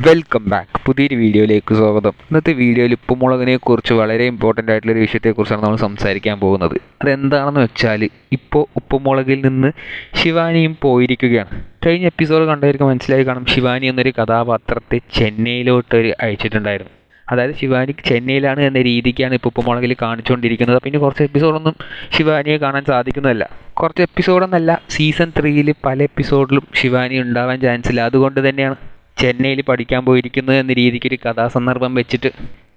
Welcome back. പുതിയൊരു വീഡിയോയിലേക്ക് സ്വാഗതം. ഇന്നത്തെ വീഡിയോയിൽ ഉപ്പുമുളകിനെ കുറിച്ച് വളരെ ഇമ്പോർട്ടന്റ് ആയിട്ടുള്ള ഒരു വിഷയത്തെക്കുറിച്ചാണ് നമ്മൾ സംസാരിക്കാൻ പോകുന്നത്. അതെന്താണെന്ന് വെച്ചാൽ ഇപ്പോൾ ഉപ്പുമുളകിൽ നിന്ന് ശിവാനിയും പോയിരിക്കുകയാണ്. കഴിഞ്ഞ എപ്പിസോഡ് കണ്ടവർക്ക് മനസ്സിലായി കാണും ശിവാനി എന്നൊരു കഥാപാത്രത്തെ ചെന്നൈയിലോട്ട് അയച്ചിട്ടുണ്ടായിരുന്നു. അതായത് ശിവാനി ചെന്നൈയിലാണ് എന്ന രീതിക്കാണ് ഇപ്പോൾ ഉപ്പുമുളകിൽ കാണിച്ചുകൊണ്ടിരിക്കുന്നത്. പിന്നെ കുറച്ച് എപ്പിസോഡൊന്നും ശിവാനിയെ കാണാൻ സാധിക്കുന്നതല്ല. കുറച്ച് എപ്പിസോഡെന്നല്ല സീസൺ ത്രീയിൽ പല എപ്പിസോഡിലും ശിവാനി ഉണ്ടാവാൻ ചാൻസ് ഇല്ല. അതുകൊണ്ട് തന്നെയാണ് ചെന്നൈയിൽ പഠിക്കാൻ പോയിരിക്കുന്നത് എന്ന രീതിക്ക് ഒരു കഥാസന്ദർഭം വെച്ചിട്ട്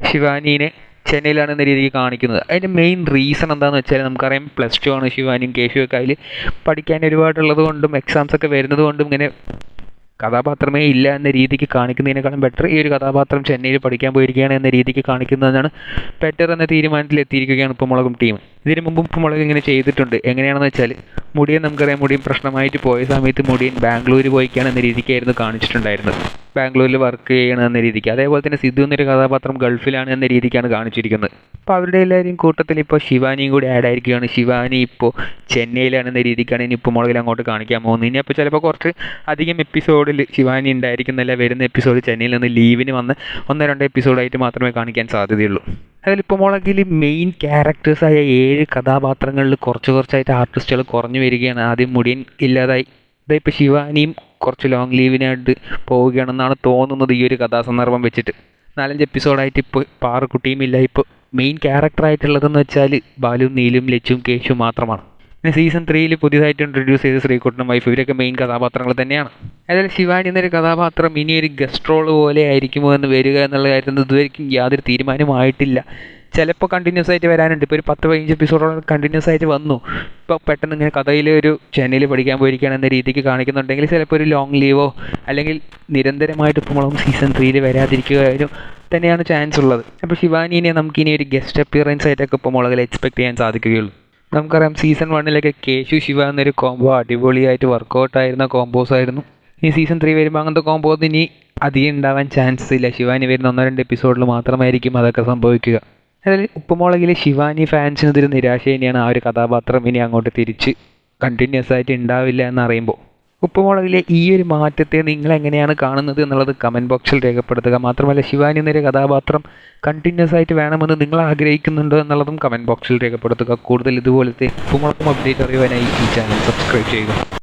ശിവാനീനെ ചെന്നൈയിലാണ് എന്ന രീതിക്ക് കാണിക്കുന്നത്. അതിന്റെ മെയിൻ റീസൺ എന്താണെന്ന് വെച്ചാൽ നമുക്കറിയാം പ്ലസ് ടു ആണ് ശിവാനിയും കേശുവൊക്കെ അതിൽ പഠിക്കാൻ ഒരുപാടുള്ളത് കൊണ്ടും എക്സാംസ് ഒക്കെ വരുന്നത് കൊണ്ടും ഇങ്ങനെ കഥാപാത്രമേ ഇല്ല എന്ന രീതിക്ക് കാണിക്കുന്നതിനേക്കാളും ബെറ്റർ ഈ ഒരു കഥാപാത്രം ചെന്നൈയിൽ പഠിക്കാൻ പോയിരിക്കുകയാണ് എന്ന രീതിക്ക് കാണിക്കുന്നതാണ് ബെറ്റർ എന്ന തീരുമാനത്തിൽ എത്തിയിരിക്കുകയാണ് ഉപ്പുമുളകും ടീം ഇതിനു മുമ്പ് ഉപ്പുമുളക് ഇങ്ങനെ ചെയ്തിട്ടുണ്ട്. എങ്ങനെയാണെന്ന് വെച്ചാൽ മുടിയൻ നമുക്കറിയാം മുടിയൻ പ്രശ്നമായിട്ട് പോയ സമയത്ത് മുടിയൻ ബാംഗ്ലൂർ പോയിക്കാണ് എന്ന രീതിക്കായിരുന്നു കാണിച്ചിട്ടുണ്ടായിരുന്നത്. ബാംഗ്ലൂരിൽ വർക്ക് ചെയ്യണം എന്ന രീതിക്ക്. അതേപോലെ തന്നെ സിദ്ധു എന്നൊരു കഥാപാത്രം ഗൾഫിലാണ് എന്ന രീതിക്കാണ് കാണിച്ചിരിക്കുന്നത്. അപ്പോൾ അവരുടെ എല്ലാവരെയും കൂട്ടത്തിൽ ഇപ്പോൾ ശിവാനിയും കൂടി ആഡ് ആയിരിക്കുകയാണ്. ശിവാനി ഇപ്പോൾ ചെന്നൈയിലാണ് എന്ന രീതിക്കാണ് ഇനി ഇപ്പോൾ മുളകിൽ അങ്ങോട്ട് കാണിക്കാൻ പോകുന്നത്. ഇനി അപ്പോൾ ചിലപ്പോൾ കുറച്ച് അധികം എപ്പിസോഡിൽ ശിവാനി ഉണ്ടായിരിക്കുന്നില്ല വരുന്ന എപ്പിസോഡ് ചെന്നൈയിൽ നിന്ന് ലീവിന് വന്ന് ഒന്നോ രണ്ടോ എപ്പിസോഡായിട്ട് മാത്രമേ കാണിക്കാൻ സാധ്യതയുള്ളൂ. അതിലിപ്പോൾ മുളകിൽ മെയിൻ ക്യാരക്ടേഴ്സായ ഏഴ് കഥാപാത്രങ്ങളിൽ കുറച്ച് കുറച്ചായിട്ട് ആർട്ടിസ്റ്റുകൾ കുറഞ്ഞു വരികയാണ്. ആദ്യം മുടിയൻ ഇല്ലാതായി. ഇതായിപ്പോൾ ശിവാനിയും കുറച്ച് ലോങ് ലീവിനായിട്ട് പോവുകയാണെന്നാണ് തോന്നുന്നത് ഈ ഒരു കഥാസന്ദർഭം വെച്ചിട്ട്. നാലഞ്ച് എപ്പിസോഡായിട്ട് ഇപ്പോൾ പാറുക്കുട്ടിയും ഇല്ല. ഇപ്പോൾ മെയിൻ ക്യാരക്ടറായിട്ടുള്ളതെന്ന് വെച്ചാൽ ബാലും നീലും ലച്ചും കേശും മാത്രമാണ്. പിന്നെ സീസൺ ത്രീയിൽ പുതിയതായിട്ട് ഇൻട്രൊഡ്യൂസ് ചെയ്ത ശ്രീകുട്ടനും വൈഫ് ഇവരൊക്കെ മെയിൻ കഥാപാത്രങ്ങൾ തന്നെയാണ്. അതായത് ശിവാനി എന്നൊരു കഥാപാത്രം ഇനി ഒരു ഗസ്റ്റ് റോൾ പോലെ ആയിരിക്കുമോ എന്ന് വരിക എന്നുള്ള കാര്യത്തിൽ ഇതുവരെയും യാതൊരു തീരുമാനമായിട്ടില്ല. ചിലപ്പോൾ കണ്ടിന്യൂസ് ആയിട്ട് വരാനുണ്ട്. ഇപ്പോൾ ഒരു പത്ത് പതിനഞ്ച് എപ്പിസോഡോളം കണ്ടിന്യൂസ് ആയിട്ട് വന്നു. ഇപ്പോൾ പെട്ടെന്ന് ഇങ്ങനെ കഥയിൽ ഒരു ചെന്നൈയിൽ പഠിക്കാൻ പോയിരിക്കുകയാണ് എന്ന രീതിക്ക് കാണിക്കുന്നുണ്ടെങ്കിൽ ചിലപ്പോൾ ഒരു ലോങ് ലീവോ അല്ലെങ്കിൽ നിരന്തരമായിട്ട് നമ്മളും സീസൺ ത്രീയിൽ വരാതിരിക്കുകയും തന്നെയാണ് ചാൻസ് ഉള്ളത്. അപ്പോൾ ശിവാനിനെ നമുക്കിനി ഒരു ഗസ്റ്റ് അപ്പിയറൻസ് ആയിട്ടൊക്കെ ഇപ്പോൾ മുളകിൽ എക്സ്പെക്ട് ചെയ്യാൻ സാധിക്കുകയുള്ളൂ. നമുക്കറിയാം സീസൺ വണ്ണിലൊക്കെ കേശു ശിവ എന്നൊരു കോംബോ അടിപൊളിയായിട്ട് വർക്കൗട്ട് ആയിരുന്ന കോംബോസ് ആയിരുന്നു. ഈ സീസൺ ത്രീ വരുമ്പോൾ അങ്ങനത്തെ കോംബോസ് ഇനി അധികം ഉണ്ടാവാൻ ചാൻസ് ഇല്ല. ശിവാനി വരുന്ന ഒന്നോ രണ്ട് എപ്പിസോഡിൽ മാത്രമായിരിക്കും അതൊക്കെ സംഭവിക്കുക. അതായത് ഉപ്പുമുളകിലെ ശിവാനി ഫാൻസിന് നിരാശ തന്നെയാണ് ആ ഒരു കഥാപാത്രം ഇനി അങ്ങോട്ട് തിരിച്ച് കണ്ടിന്യൂസ് ആയിട്ട് ഉണ്ടാവില്ല എന്ന് അറിയുമ്പോൾ ഉപ്പുമുളകിലെ ഈ ഒരു മാറ്റത്തെ നിങ്ങൾ എങ്ങനെയാണ് കാണുന്നത് എന്നുള്ളത് കമന്റ് ബോക്സിൽ രേഖപ്പെടുത്തുക. മാത്രമല്ല ശിവാനി എന്നൊരു കഥാപാത്രം കണ്ടിന്യൂസ് ആയിട്ട് വേണമെന്ന് നിങ്ങൾ ആഗ്രഹിക്കുന്നുണ്ടോ എന്നുള്ളതും കമന്റ് ബോക്സിൽ രേഖപ്പെടുത്തുക. കൂടുതൽ ഇതുപോലത്തെ ഉപ്പുമുളകും അപ്ഡേറ്റ് അറിയുവാനായി ഈ ചാനൽ സബ്സ്ക്രൈബ് ചെയ്യുക.